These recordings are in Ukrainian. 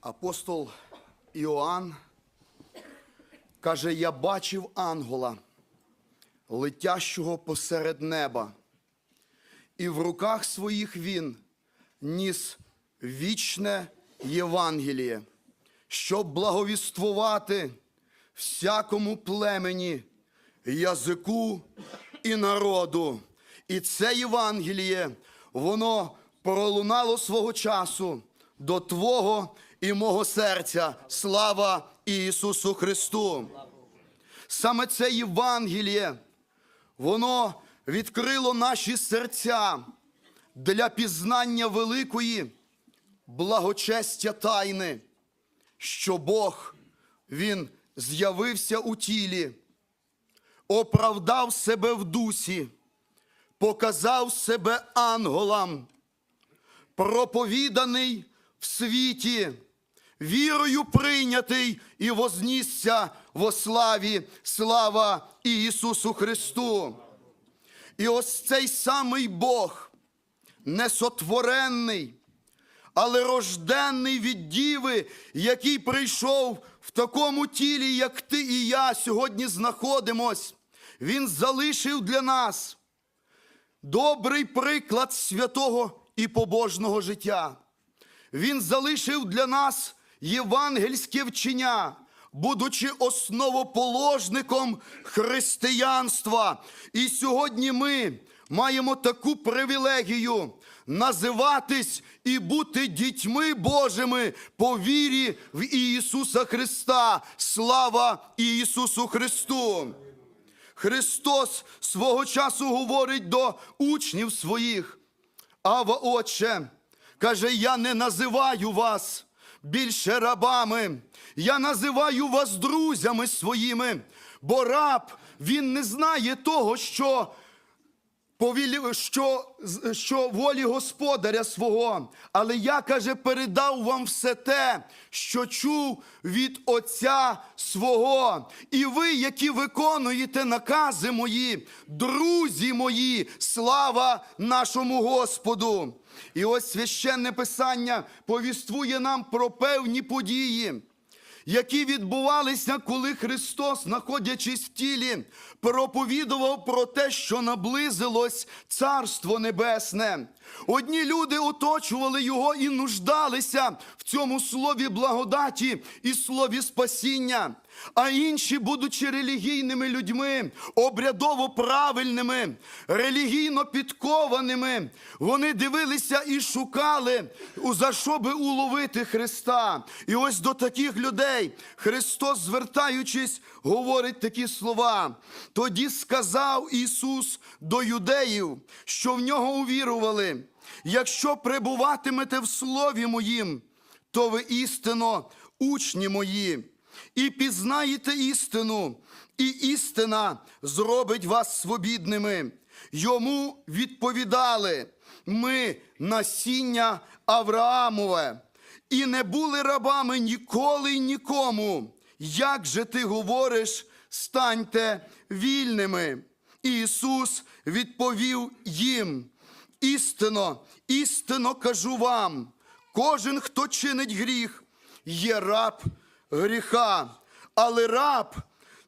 Апостол Іоанн каже: Я бачив ангела, летящого посеред неба, і в руках своїх він ніс вічне Євангеліє, щоб благовіствувати всякому племені, язику і народу. І це Євангеліє, воно пролунало свого часу до Твого і мого серця. Слава Ісусу Христу! Саме це Євангеліє, воно відкрило наші серця для пізнання великої благочестя тайни, що Бог Він з'явився у тілі, оправдав себе в дусі, показав себе ангелам, проповіданий в світі, вірою прийнятий і вознісся во славі, слава Ісусу Христу. І ось цей самий Бог, несотворений, але рожденний від діви, який прийшов в такому тілі, як ти і я сьогодні знаходимось, Він залишив для нас добрий приклад святого і побожного життя. Він залишив для нас євангельське вчення, будучи основоположником християнства. І сьогодні ми маємо таку привілегію називатись і бути дітьми Божими по вірі в Ісуса Христа. Слава Ісусу Христу! Христос свого часу говорить до учнів своїх. Ава, Отче, каже, я не називаю вас більше рабами, я називаю вас друзями своїми, бо раб він не знає того, що що, що волі господаря свого. Але я, каже, передав вам все те, що чув від Отця свого. І ви, які виконуєте накази мої, друзі мої, слава нашому Господу. І ось священне писання повіствує нам про певні події які відбувалися, коли Христос, знаходячись в тілі, проповідував про те, що наблизилось Царство Небесне. Одні люди оточували його і нуждалися в цьому слові благодаті і слові спасіння. А інші, будучи релігійними людьми, обрядово правильними, релігійно підкованими, вони дивилися і шукали, за що би уловити Христа. І ось до таких людей Христос, звертаючись, говорить такі слова. Тоді сказав Ісус до юдеїв, що в нього увірували. Якщо перебуватимете в слові моїм, то ви істинно учні мої і пізнаєте істину, і істина зробить вас свобідними. Йому відповідали: ми насіння Авраамове, і не були рабами ніколи й нікому. Як же ти говориш, станьте вільними? Ісус відповів їм: істинно, істинно кажу вам, кожен, хто чинить гріх, є раб гріха, але раб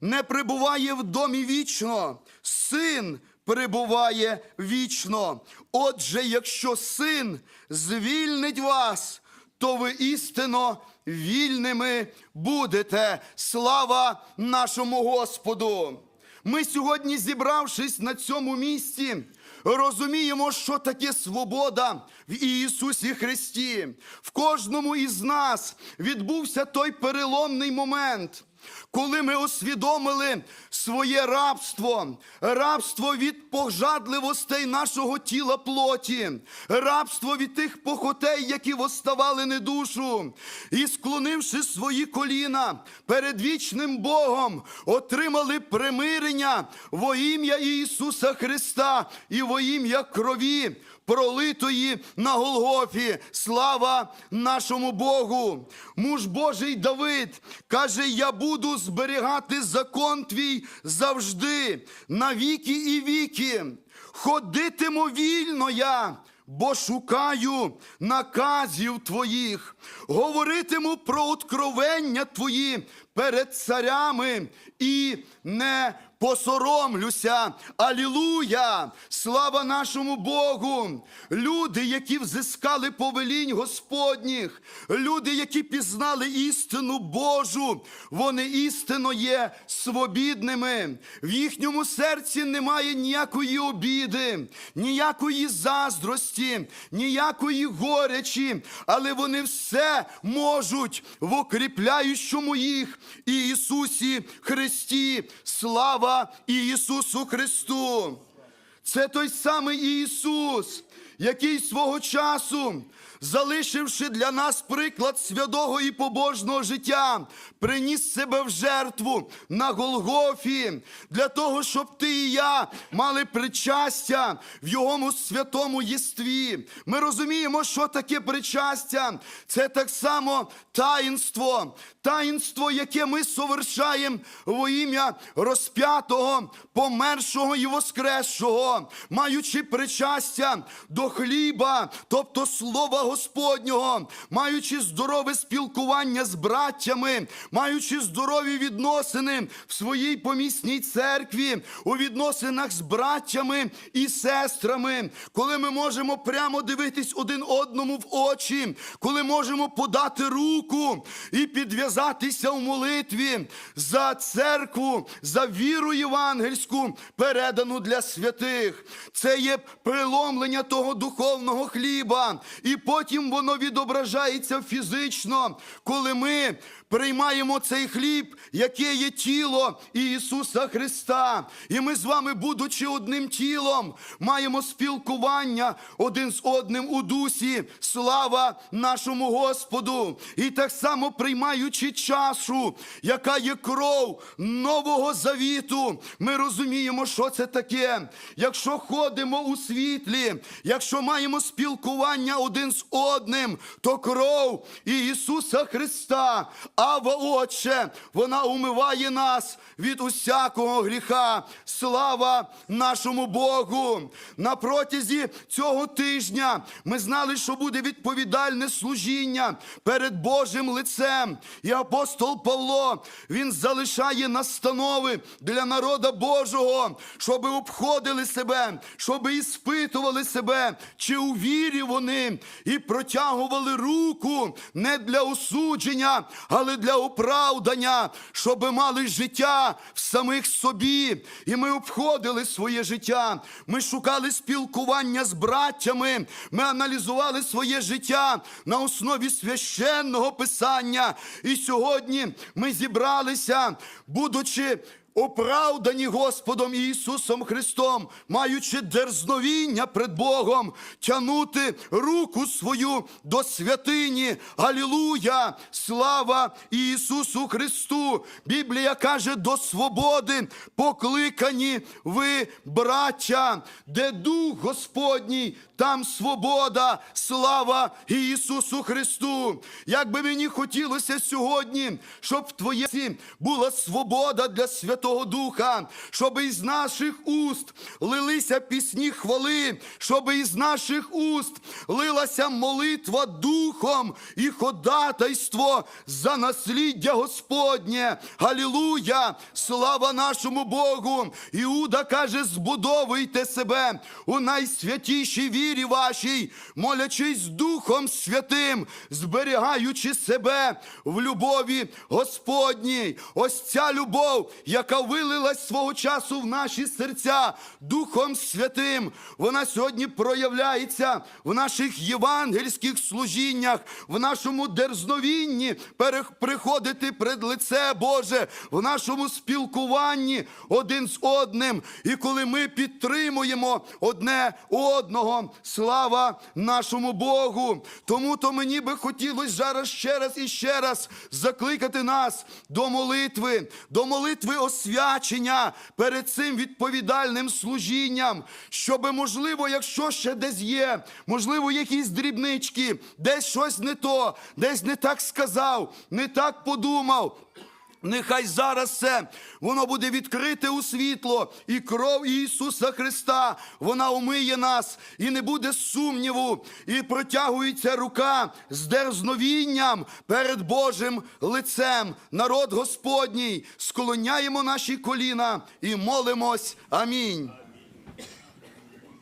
не прибуває в домі вічно, син перебуває вічно. Отже, якщо син звільнить вас, то ви істинно вільними будете. Слава нашому Господу! Ми сьогодні, зібравшись на цьому місці, розуміємо, що таке свобода в Ісусі Христі. В кожному із нас відбувся той переломний момент. Коли ми усвідомили своє рабство, рабство від пожадливостей нашого тіла плоті, рабство від тих похотей, які восставали не душу, і склонивши свої коліна перед вічним Богом, отримали примирення во ім'я Ісуса Христа і во ім'я крові пролитої на Голгофі. Слава нашому Богу! Муж Божий Давид каже: Я буду зберігати закон твій завжди, на віки і віки. Ходитиму вільно я, бо шукаю наказів твоїх, говоритиму про откровення твої перед царями і не посоромлюся. Алілуя! Слава нашому Богу! Люди, які взискали повелінь Господніх, люди, які пізнали істину Божу, вони істинно є свобідними. В їхньому серці немає ніякої обіди, ніякої заздрості, ніякої горечі, але вони все можуть в укріпляючому їх і Ісусі Христі. Слава Ісусу Христу! Це той самий Ісус, який свого часу, залишивши для нас приклад святого і побожного життя, приніс себе в жертву на Голгофі для того, щоб ти і я мали причастя в Його святому єстві. Ми розуміємо, що таке причастя. Це так само таїнство, таїнство, яке ми совершаємо во ім'я розп'ятого, помершого і воскресшого, маючи причастя до хліба, тобто слова Господнього, маючи здорове спілкування з браттями, маючи здорові відносини в своїй помісній церкві, у відносинах з браттями і сестрами, коли ми можемо прямо дивитись один одному в очі, коли можемо подати руку і підв'язатися в молитві за церкву, за віру євангельську, передану для святих. Це є приломлення того духовного хліба, і потім воно відображається фізично, коли ми приймаємо цей хліб, яке є тіло Ісуса Христа. І ми з вами, будучи одним тілом, маємо спілкування один з одним у дусі. Слава нашому Господу! І так само приймаючи чашу, яка є кров нового завіту, ми розуміємо, що це таке. Якщо ходимо у світлі, якщо маємо спілкування один з одним, то кров Ісуса Христа. Ава, Отче, вона умиває нас від усякого гріха. Слава нашому Богу! На протязі цього тижня ми знали, що буде відповідальне служіння перед Божим лицем. І апостол Павло він залишає настанови для народа Божого, щоб обходили себе, щоб іспитували себе, чи у вірі вони і протягували руку не для осудження, але для оправдання, щоб мали життя в самих собі. І ми обходили своє життя. Ми шукали спілкування з браттями. Ми аналізували своє життя на основі священного писання. І сьогодні ми зібралися, будучи. Оправдані Господом Ісусом Христом, маючи дерзновіння пред Богом, тянути руку свою до святині. Алілуя! Слава Ісусу Христу! Біблія каже, до свободи покликані ви, браття, де дух Господній, там свобода, слава Ісусу Христу. Як би мені хотілося сьогодні, щоб в Твоєму була свобода для Святого Духа, щоб із наших уст лилися пісні хвали, щоб із наших уст лилася молитва духом і ходатайство за насліддя Господнє. Галілуя! Слава нашому Богу! Іуда каже: збудовуйте себе у найсвятішій вірі вашій, молячись Духом Святим, зберігаючи себе в любові Господній. Ось ця любов, яка вилилась свого часу в наші серця Духом Святим, вона сьогодні проявляється в наших євангельських служіннях, в нашому дерзновінні приходити пред лице Боже, в нашому спілкуванні один з одним. І коли ми підтримуємо одне одного, слава нашому Богу. Тому то мені би хотілося зараз ще раз і ще раз закликати нас до молитви, до молитви освячення перед цим відповідальним служінням, щоби, можливо, якщо ще десь є, можливо, якісь дрібнички, десь щось не то, десь не так сказав, не так подумав. Нехай зараз це воно буде відкрите у світло, і кров Ісуса Христа вона умиє нас, і не буде сумніву, і протягується рука з дерзновінням перед Божим лицем. Народ Господній, склоняємо наші коліна і молимось. Амінь.